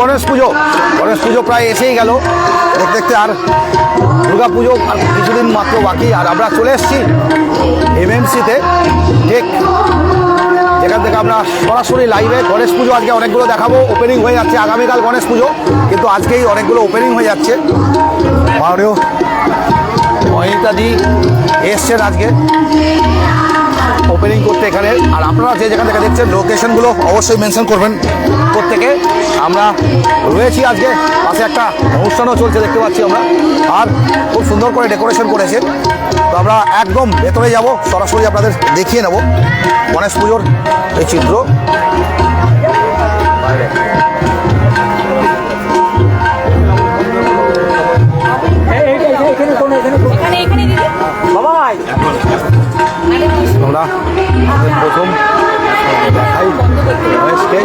গণেশ পুজো। গণেশ পুজো প্রায় এসেই গেল। দেখতে দেখতে আর দুর্গা পুজো আর কিছুদিন মাত্র বাকি। আর আমরা চলে এসেছি এমএমসিতে ঠিক যেখান থেকে আমরা সরাসরি লাইভে গণেশ পুজো আজকে অনেকগুলো দেখাবো। ওপেনিং হয়ে যাচ্ছে, আগামীকাল গণেশ পুজো। কিন্তু আজকেই অনেকগুলো ওপেনিং হয়ে যাচ্ছে। মাননীয় অনিতাদি এসছেন আজকে। ওপেনিং করতে এখানে। আর আপনারা যে যেখান থেকে দেখছেন লোকেশনগুলো অবশ্যই মেনশন করবেন প্রত্যেকে। আমরা রয়েছি আজকে, পাশে একটা অনুষ্ঠানও চলছে, দেখতে পাচ্ছি আমরা। আর খুব সুন্দর করে ডেকোরেশন করেছে তো আমরা একদম ভেতরে যাব, সরাসরি আপনাদের দেখিয়ে নেব। গণেশ পুজোর এই চিত্র। প্রথম। দেখাই গণেশকে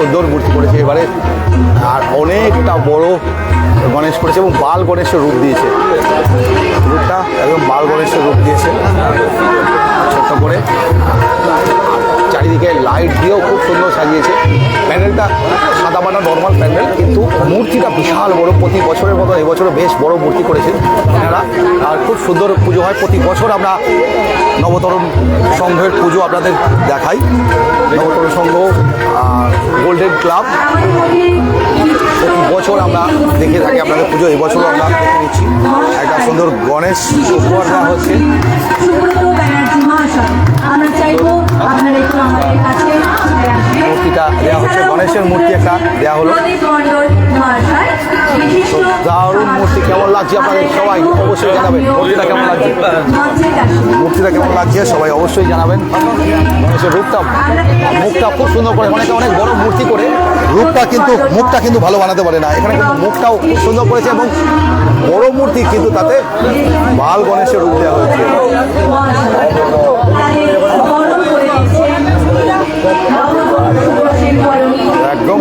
সুন্দর মূর্তি করেছে এবারে। আর অনেকটা বড় গণেশ করেছে এবং বাল গণেশের রূপ দিয়েছে। রূপটা একদম বাল গণেশের রূপ দিয়েছে। সুন্দর সাজিয়েছে। প্যান্ডেলটা সাদা বাটা নর্মাল প্যান্ডেল, কিন্তু মূর্তিটা বিশাল বড়। প্রতি বছরের মতো এবছরও বেশ বড় মূর্তি করেছেন এনারা আর খুব সুন্দর পুজো হয়। প্রতি বছর আমরা নবতরণ সংঘের পুজো আপনাদের দেখাই। Nabatarun Sangha golden club. প্রতি বছর আমরা দেখে থাকি আপনাদের পুজো। এবছরও আমরা দেখে নিচ্ছি। একটা সুন্দর গণেশ উপহার হচ্ছে। আমরা চাইব আপনারা একটু আমাদের কাছে মূর্তিটা দেওয়া হচ্ছে। গণেশের মূর্তি একটা দেওয়া হলো। দারুণ মূর্তি কেমন লাগছে আপনাদের সবাই? অবশ্যই জানাবেন। মূর্তিটা কেমন লাগছে? মূর্তিটা কেমন লাগছে? সবাই অবশ্যই জানাবেন। গণেশের রূপটা মুখটা খুব সুন্দর করে অনেকে অনেক বড় মূর্তি করে। রূপটা কিন্তু মুখটা কিন্তু ভালো বানাতে পারে না। এখানে কিন্তু মুখটাও খুব সুন্দর করেছে এবং বড় মূর্তি কিন্তু তাতে বাল গণেশের রূপ দেওয়া হয়েছে। একদম।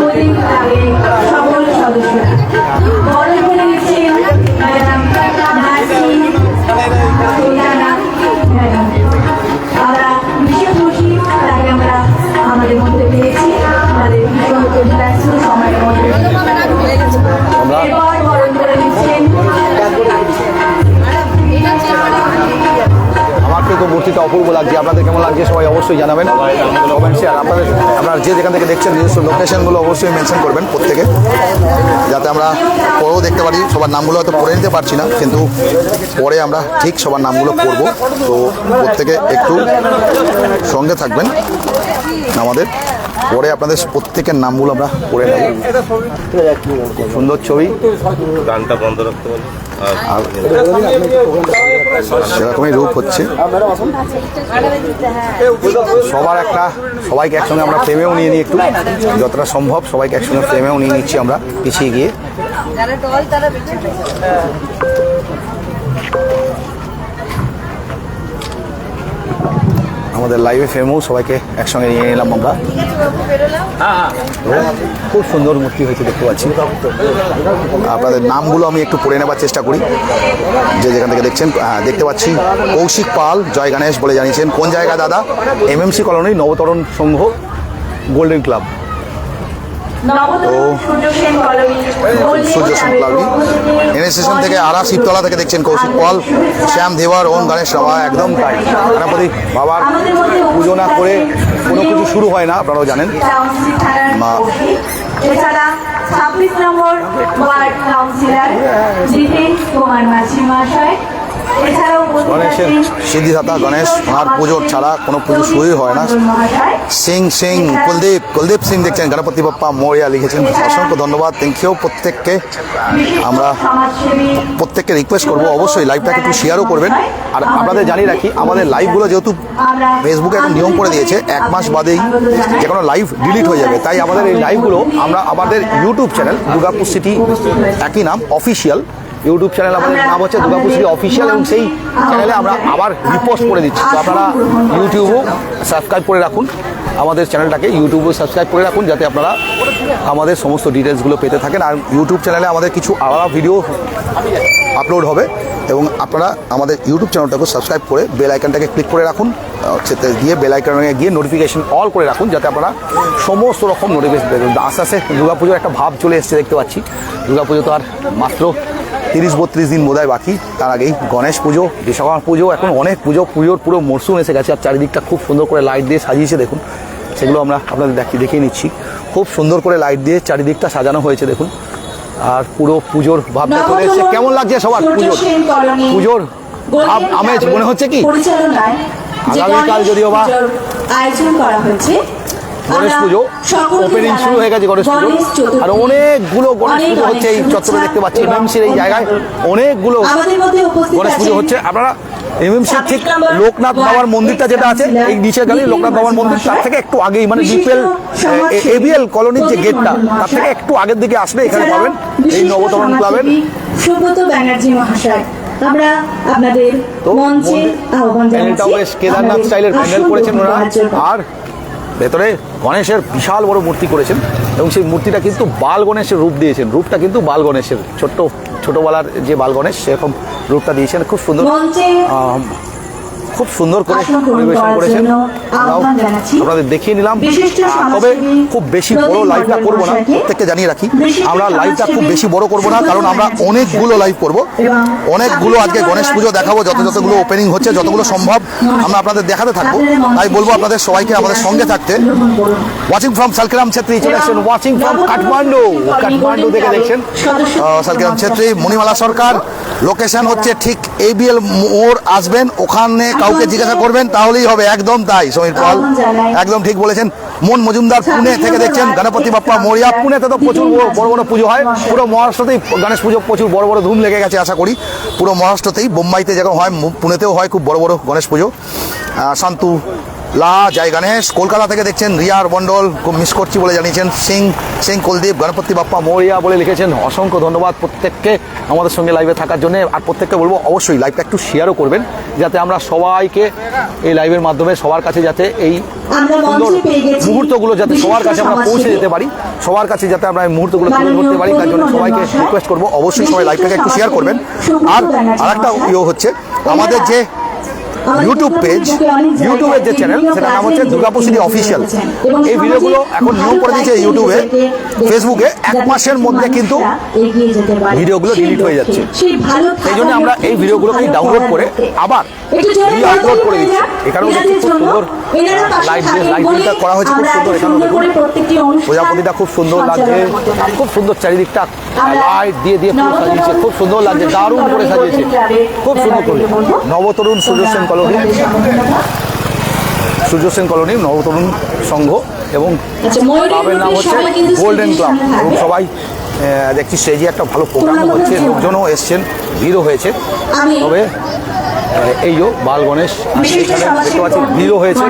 কিন্তু মূর্তিটা, অপূর্ব লাগছে। আপনাদের কেমন লাগছে সবাই অবশ্যই জানাবেন। আপনাদের আপনারা যে যেখান থেকে দেখছেন, নিজস্ব লোকেশনগুলো অবশ্যই মেনশন করবেন প্রত্যেকে, যাতে আমরা পরেও দেখতে পারি। সবার নামগুলো হয়তো পড়ে নিতে পারছি না, কিন্তু পরে আমরা ঠিক সবার নামগুলো পড়ব। তো প্রত্যেকে একটু সঙ্গে থাকবেন আমাদের। পরে আপনাদের প্রত্যেকের নামগুলো আমরা পড়ে নেব। সুন্দর ছবি। গানটা বন্ধ রাখতে সেরকমই রূপ হচ্ছে। সবার একটা সবাইকে একসঙ্গে আমরা প্রেমেও নিয়ে নিই একটু। যতটা সম্ভব সবাইকে একসঙ্গে প্রেমেও নিয়ে নিচ্ছি আমরা পিছিয়ে গিয়ে যারা দল তারা বেঁচে আমাদের লাইভে ফেমও সবাইকে একসঙ্গে নিয়ে নিলাম আমরা। খুব সুন্দর মূর্তি হয়েছে দেখতে পাচ্ছি। আপনাদের নামগুলো আমি একটু পড়ে নেবার চেষ্টা করি। যে যেখান থেকে দেখছেন দেখতে পাচ্ছি কৌশিক পাল, জয় গণেশ বলে জানিয়েছেন। কোন জায়গা দাদা? MMC colony, Nabatarun Sangha golden club Nabatarun Surya Sen Sen ক্লাবই NSSN থেকে আরা শিবতলা থেকে দেখছেন কৌশিক পাল শ্যাম দেওয়ার ওম গণেশ রাভা একদম তাই গণপতি বাবার পুজো না করে কোনো কিছু শুরু হয় না আপনারাও জানেন। এছাড়া ছাব্বিশ নম্বর ওয়ার্ড কাউন্সিলর জিতেন কুমার মহাশয়। গণেশের সিদ্ধিদাতা গণেশ ওনার পুজোর ছাড়া কোনো পুজো শুরুই হয় না। সিং সিং কুলদীপ কুলদীপ সিং দেখছেন গণপতি বাপ্পা মৌরিয়া লিখেছেন। অসংখ্য ধন্যবাদ। থ্যাংক ইউ প্রত্যেককে। আমরা প্রত্যেককে রিকোয়েস্ট করব। অবশ্যই লাইভটাকে একটু শেয়ারও করবেন। আর আপনাদের জানিয়ে রাখি আমাদের লাইভগুলো যেহেতু ফেসবুকে এখন নিয়ম করে দিয়েছে এক মাস বাদেই যে কোনো লাইভ ডিলিট হয়ে যাবে। তাই আমাদের এই লাইভগুলো আমরা আমাদের ইউটিউব চ্যানেল দুর্গাপুর সিটি একই নাম অফিসিয়াল ইউটিউব চ্যানেল আমাদের নাম হচ্ছে দুর্গাপুর সিটি অফিসিয়াল এবং সেই চ্যানেলে আমরা আবার রিপোস্ট করে দিচ্ছি। তো আপনারা ইউটিউবও সাবস্ক্রাইব করে রাখুন। আমাদের চ্যানেলটাকে ইউটিউবে সাবস্ক্রাইব করে রাখুন যাতে আপনারা আমাদের সমস্ত ডিটেলসগুলো পেতে থাকেন। আর ইউটিউব চ্যানেলে আমাদের কিছু আলাদা ভিডিও আপলোড হবে এবং আপনারা আমাদের ইউটিউব চ্যানেলটাকে সাবস্ক্রাইব করে বেল আইকনটাকে ক্লিক করে রাখুন। সেতে গিয়ে বেল আইকনে গিয়ে নোটিফিকেশন অল করে রাখুন যাতে আপনারা সমস্ত রকম নোটিফিকেশন আস্তে আস্তে দুর্গাপুজোর একটা ভাব চলে এসছে দেখতে পাচ্ছি। দুর্গাপুজো তো আর মাত্র তিরিশ বত্রিশ দিন বোধহয় বাকি। তার আগেই গণেশ পুজো বিশ্বকর্মা পুজো এখন অনেক পুজো পুজোর পুরো মরশুম এসে গেছে আর চারিদিকটা খুব সুন্দর করে লাইট দিয়ে সাজিয়েছে দেখুন। সেগুলো আমরা আপনাদের দেখি দেখিয়ে নিচ্ছি। খুব সুন্দর করে লাইট দিয়ে চারিদিকটা সাজানো হয়েছে দেখুন। আর পুরো পুজোর ভাবটা চলে এসেছে। কেমন লাগছে সবার পুজোর? পুজোর আমেজ মনে হচ্ছে কি? আগামীকাল যদিও বা আয়োজন করা হয়েছে। গণেশ পুজো ওপেনিং শুরু হয়ে গেছে গণেশ পুজো। আর অনেকগুলো গণেশ পুজো হচ্ছে এই চত্বরে দেখতে পাচ্ছি এমএমসির এই জায়গায় অনেকগুলো গণেশ পুজো হচ্ছে। আপনারা এমএমসির ঠিক লোকনাথ বাবার মন্দিরটা যেটা আছে এই নিচে গেলে লোকনাথ বাবার মন্দির তার থেকে একটু আগেই মানে বিপিএল এবিএল কলোনির যে গেটটা তার থেকে একটু আগের দিকে আসবে এখানে পাবেন এই নবতরণ ক্লাবের। সুব্রত ব্যানার্জি মহাশয়। আমরা আপনাদের মঞ্চে আহ্বান জানাচ্ছি। কেদারনাথ স্টাইলের প্যান্ডেল করেছেন জন্য। আর ভেতরে গণেশের বিশাল বড় মূর্তি করেছেন এবং সেই মূর্তিটা কিন্তু বাল গণেশের রূপ দিয়েছেন। রূপটা কিন্তু বাল গণেশের। ছোট্ট ছোটবেলার যে বাল গণেশ সেরকম রূপটা দিয়েছেন। খুব সুন্দর। খুব সুন্দর করে পরিবেশন করেছেন। আমরাও আপনাদের দেখিয়ে নিলাম। তবে খুব বেশি বড় লাইভটা করব না। প্রত্যেককে জানিয়ে রাখি আমরা লাইভটা খুব বেশি বড় করব না কারণ আমরা অনেকগুলো লাইভ করব। অনেকগুলো আজকে গণেশ পুজো দেখাবো যত যতগুলো ওপেনিং হচ্ছে যতগুলো সম্ভব আমরা আপনাদের দেখাতে থাকব। তাই বলব আপনাদের সবাইকে আমাদের সঙ্গে থাকতে। ওয়াচিং ফ্রম সালকেরাম ছেত্রী চলে আসছেন ওয়াচিং ফ্রম কাঠমান্ডু কাঠমান্ডু থেকে দেখছেন। সালকেরাম ছেত্রী মণিমালা সরকার। লোকেশন হচ্ছে ঠিক এবিএল মোড় আসবেন। ওখানে কাউকে জিজ্ঞাসা করবেন তাহলেই হবে। একদম তাই সমীর পাল। একদম ঠিক বলেছেন। মন মজুমদার পুনে থেকে দেখছেন গণপতি বাপ্পা মরিয়া। পুনেতে তো প্রচুর বড়- বড় পুজো হয়। পুরো মহারাষ্ট্রতেই গণেশ পুজো প্রচুর বড় বড় ধুম লেগে গেছে আশা করি। পুরো মহারাষ্ট্রতেই বোম্বাইতে যেরকম হয় পুনেতেও হয় খুব বড় বড় গণেশ পুজো। শান্তু লাহা জয় গণেশ। কলকাতা থেকে দেখছেন রিয়ার মণ্ডল খুব মিস করছি বলে জানিয়েছেন সিং সিং কুলদীপ গণপতি বাপ্পা মৌরিয়া বলে লিখেছেন। অসংখ্য ধন্যবাদ প্রত্যেককে আমাদের সঙ্গে লাইভে থাকার জন্য। আর প্রত্যেককে বলব অবশ্যই লাইভটা একটু শেয়ারও করবেন যাতে আমরা সবাইকে এই লাইভের মাধ্যমে সবার কাছে যাতে এই সুন্দর মুহূর্তগুলো যাতে সবার কাছে আমরা পৌঁছে যেতে পারি সবার কাছে যাতে আমরা এই মুহূর্তগুলো তুলে ধরতে পারি তার জন্য সবাইকে রিকোয়েস্ট করব। অবশ্যই সবাই লাইভটাকে একটু শেয়ার করবেন। আর আরেকটা ইয়ে হচ্ছে আমাদের যে ইউটিউব পেজ ইউটিউবের যে চ্যানেল সেটার নাম হচ্ছে দুর্গাপুর সিটি অফিসিয়াল এই ভিডিওগুলো এখন নিয়ম করে দিয়েছে ইউটিউবে ফেসবুকে এক মাসের মধ্যে কিন্তু ভিডিওগুলো delete হয়ে যাচ্ছে। সেই জন্য আমরা এই ভিডিওগুলোকে ডাউনলোড করে আবার রি-আপলোড করে দিচ্ছি। এখানেও খুব সুন্দর লাইট লাইটিংটা করা হয়েছে খুব সুন্দর এখানেও প্রজাপতিটা খুব সুন্দর লাগছে খুব সুন্দর চারিদিকটা লাইট দিয়ে দিয়ে পুরো সাজিয়েছে খুব সুন্দর লাগছে দারুণ করে সাজিয়েছে খুব সুন্দর করে। নবতরুণ সূর্য সেন কলোনি। সূর্য সেন কলোনি নবতরুণ সংঘ এবং ক্লাবের নাম হচ্ছে গোল্ডেন ক্লাব এবং সবাই দেখছি স্টেজে একটা ভালো প্রোগ্রাম হচ্ছে লোকজনও এসছেন ভিড়ও হয়েছে। তবে এই যো বাল গণেশ এখানে দেখতে পাচ্ছি ভিড়ও হয়েছে।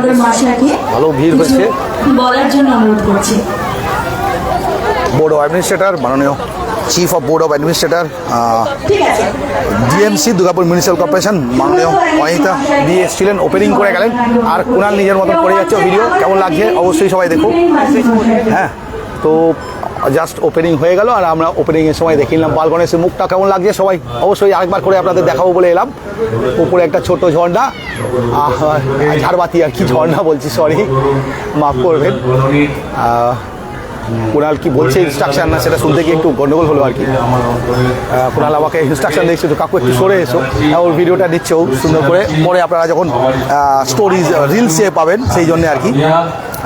ভালো ভিড় হয়েছে। কিছু বলার জন্য অনুরোধ করছি। বোর্ড অ্যাডমিনিস্ট্রেটর মাননীয় chief of board of administrator DMC Durgapur municipal corporation মাননীয় অনিতা দিয়ে এসেছিলেন ওপেনিং করে গেলেন। আর কুণাল নিজের মতন করে যাচ্ছে ভিডিও কেমন লাগছে অবশ্যই সবাই দেখুন হ্যাঁ তো জাস্ট ওপেনিং হয়ে গেল আর আমরা ওপেনিংয়ের সময় দেখে নিলাম। বাল গণেশের মুখটা কেমন লাগছে সবাই? অবশ্যই আরেকবার করে আপনাদের দেখাবো বলে এলাম। উপরে একটা ছোট ঝর্ণা। ঝাড়বাতি আর কি ঝর্ণা বলছি সরি মাফ করবেন। কুণাল কি বলছে ইনস্ট্রাকশন না সেটা শুনতে গিয়ে একটু গন্ডগোল হলো আর কি। কুণাল আমাকে ইনস্ট্রাকশন দিচ্ছে তো কাকু একটু সরে এসো। হ্যাঁ, ওর ভিডিওটা দিচ্ছে ও সুন্দর করে। পরে আপনারা যখন স্টোরিজ রিলসে পাবেন সেই জন্য আর কি।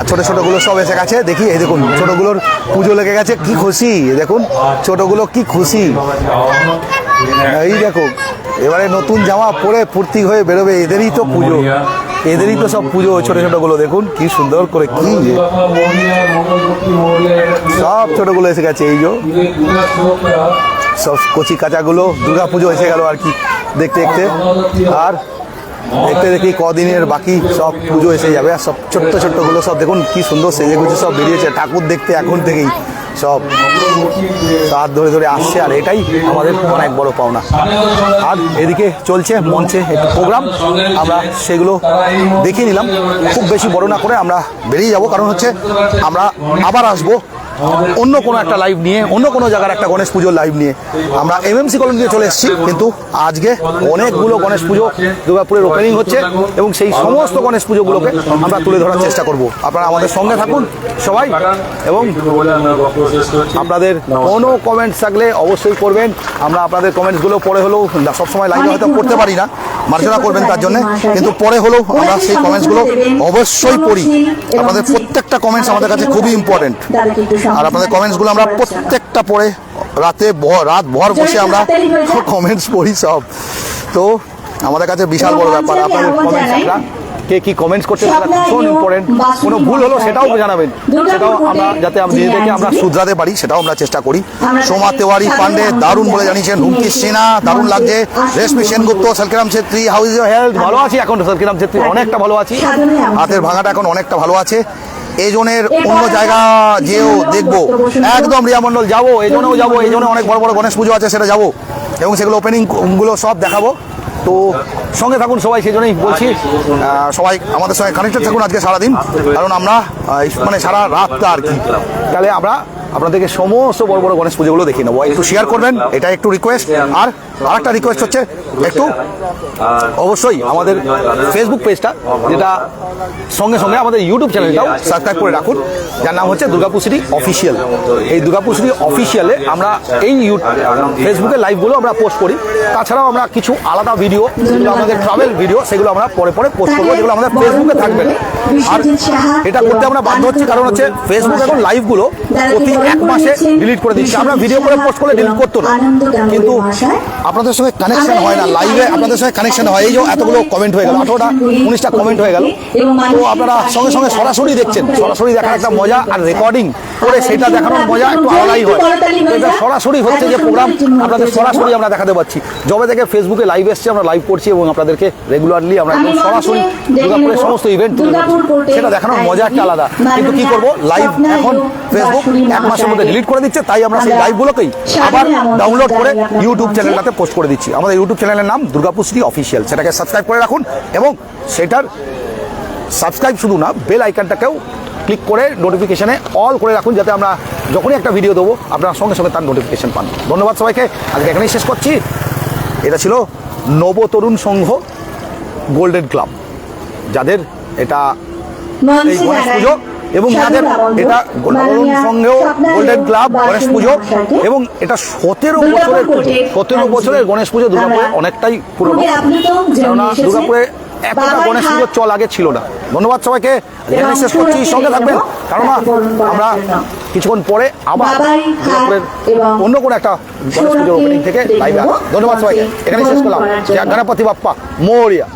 ছোটো ছোটোগুলো সব এসে গেছে দেখি এই দেখুন ছোটোগুলোর পুজো লেগে গেছে কি খুশি দেখুন ছোটোগুলো কি খুশি। এই দেখো এবারে নতুন জামা পরে ফুর্তি হয়ে বেরোবে এদেরই তো পুজো। এদেরই তো সব পুজো, ছোট ছোটগুলো দেখুন, কি সুন্দর করে কি সব ছোটোগুলো এসে গেছে, এই যে। সব কচি কাঁচাগুলো, দুর্গা পুজো এসে গেল আর কি, দেখতে দেখতে। আর দেখতে দেখি কদিনের বাকি সব পুজো এসে যাবে, আর সব ছোট্ট ছোট্টগুলো সব দেখুন, কি সুন্দর সেজে গুজে সব বেরিয়েছে, ঠাকুর দেখতে এখন থেকেই। সব। হাত ধরে ধরে আসছে, আর এটাই আমাদের অনেক বড় পাওনা। আর এদিকে চলছে মঞ্চে একটি প্রোগ্রাম। আমরা সেগুলো দেখিয়ে নিলাম। খুব বেশি বড় না করে আমরা বেরিয়ে যাব। কারণ হচ্ছে আমরা আবার আসব অন্য কোনো একটা লাইভ নিয়ে অন্য কোনো জায়গার একটা গণেশ পুজোর লাইভ নিয়ে। আমরা এমএমসি কলোনি দিয়ে চলে এসেছি কিন্তু আজকে অনেকগুলো গণেশ পুজো দুর্গাপুরের ওপেনিং হচ্ছে এবং সেই সমস্ত গণেশ পুজোগুলোকে আমরা তুলে ধরার চেষ্টা করব। আপনারা আমাদের সঙ্গে থাকুন সবাই এবং আপনাদের কোনো কমেন্টস থাকলে অবশ্যই করবেন। আমরা আপনাদের কমেন্টসগুলো পরে হলেও সবসময় লাইভে হয়তো করতে পারি না মার্জনা করবেন তার জন্য কিন্তু পরে হলেও আমরা সেই কমেন্টসগুলো অবশ্যই পড়ি। আপনাদের প্রত্যেকটা কমেন্টস আমাদের কাছে খুবই ইম্পর্টেন্ট আর আপনাদের কমেন্টসগুলো আমরা প্রত্যেকটা পড়ে রাতে রাত ভর বসে আমরা কমেন্টস পড়ি সব। তো আমাদের কাছে বিশাল বড় ব্যাপার আপনাদের কমেন্টস আমরা কে কি কমেন্টস করছে সেটা ভীষণ ইম্পর্টেন্ট কোনো ভুল হলো সেটাও জানাবেন। সেটাও আমরা যাতে আমরা নিজেদেরকে আমরা শুধরাতে পারি সেটাও আমরা চেষ্টা করি। সোমা তেওয়ারি পান্ডে দারুণ বলে জানিয়েছেন হুমকি সিনহা দারুণ লাগছে। Reshmi Sengupta Salkiram Chhetri how is your health ভালো আছি এখন সালকিরাম ছেত্রী অনেকটা ভালো আছি। হাতের ভাঙাটা এখন অনেকটা ভালো আছে। এজনের অন্য জায়গা যেও দেখব। একদম রিয়া মণ্ডল যাব এজনেও যাব এই জন্য অনেক বড় বড় গণেশ পুজো আছে সেটা যাব। এবং সেগুলো ওপেনিংগুলো সব দেখাবো। তো সঙ্গে থাকুন সবাই সেই জন্যই বলছি সবাই আমাদের সঙ্গে কানেক্টেড থাকুন আজকে সারাদিন। কারণ আমরা মানে সারা রাতটা আর কি। তাহলে আমরা আপনাদেরকে সমস্ত বড় বড় গণেশ পুজোগুলো দেখিয়ে নেব একটু শেয়ার করবেন? এটা একটু রিকোয়েস্ট আর আরেকটা রিকোয়েস্ট হচ্ছে একটু অবশ্যই আমাদের ফেসবুক পেজটা যেটা সঙ্গে সঙ্গে আমাদের ইউটিউব চ্যানেলটাও সাবস্ক্রাইব করে রাখুন। যার নাম হচ্ছে দুর্গাপুর সিটি অফিসিয়াল এই দুর্গাপুর সিটি অফিসিয়ালে আমরা এই ফেসবুকে লাইভগুলো আমরা পোস্ট করি। তাছাড়াও আমরা কিছু আলাদা ভিডিও যেগুলো আমাদের ট্রাভেল ভিডিও সেগুলো আমরা পরে পরে পোস্ট করব। যেগুলো আমাদের ফেসবুকে থাকবে। না। আর এটা করতে আমরা বাধ্য হচ্ছি কারণ হচ্ছে ফেসবুক এখন লাইভগুলো প্রতি এক মাসে ডিলিট করে দিচ্ছে। আমরা ভিডিও করে পোস্ট করলে ডিলিট করতো না। কিন্তু আপনাদের সঙ্গে কানেকশন হয় না। লাইভে আপনাদের সঙ্গে কানেকশন হয়। এই যে এতগুলো কমেন্ট হয়ে গেল। আঠারোটা উনিশটা কমেন্ট হয়ে গেল। তো আপনারা সঙ্গে সঙ্গে সরাসরি দেখছেন। সরাসরি দেখার একটা মজা আর রেকর্ডিং করে সেটা দেখানোর মজা একটু আলাদাই হয়। এটা সরাসরি হচ্ছে যে প্রোগ্রাম আপনাদের সরাসরি আমরা দেখাতে পাচ্ছি। যবে থেকে ফেসবুকে লাইভ এসছে আমরা লাইভ করছি এবং আপনাদেরকে রেগুলারলি আমরা একদম সরাসরি দুর্গাপুরের সমস্ত ইভেন্ট সেটা দেখানোর মজা একটা আলাদা। কিন্তু কি করব? লাইভ এখন ফেসবুক এক মাসের মধ্যে ডিলিট করে দিচ্ছে তাই আমরা সেই লাইভগুলোকেই আবার ডাউনলোড করে ইউটিউব চ্যানেলটাতে পোস্ট করে দিচ্ছি। আমাদের ইউটিউব চ্যানেলের নাম দুর্গাপুর সিটি অফিসিয়াল সেটাকে সাবস্ক্রাইব করে রাখুন এবং সেটার সাবস্ক্রাইব শুধু না বেল আইকনটাকেও ক্লিক করে নোটিফিকেশানে অল করে রাখুন যাতে আমরা যখনই একটা ভিডিও দেবো আপনারা সঙ্গে সঙ্গে তার নোটিফিকেশান পান। ধন্যবাদ সবাইকে। আজকে এখানেই শেষ করছি। এটা ছিল নবতরুণ সংঘ গোল্ডেন ক্লাব যাদের এটা এই গণেশ পুজো এবং তাদের এটা নবতরুণ সংঘেও গোল্ডেন ক্লাব গণেশ পুজো এবং এটা সতেরো বছরের সতেরো বছরের গণেশ পুজো দুর্গাপুরে অনেকটাই পুরনো। কেননা দুর্গাপুরে এতটা গণেশ পুজোর চল আগে ছিল না। ধন্যবাদ সবাইকে এখানে শেষ করছি সঙ্গে থাকবেন। কারণ আমরা কিছুক্ষণ পরে আবার অন্য কোনো একটা গণেশ পুজোর ওপেনিং থেকে লাইভে ধন্যবাদ সবাইকে। এখানে শেষ করলাম। গণপতি বাপ্পা মৌরিয়া।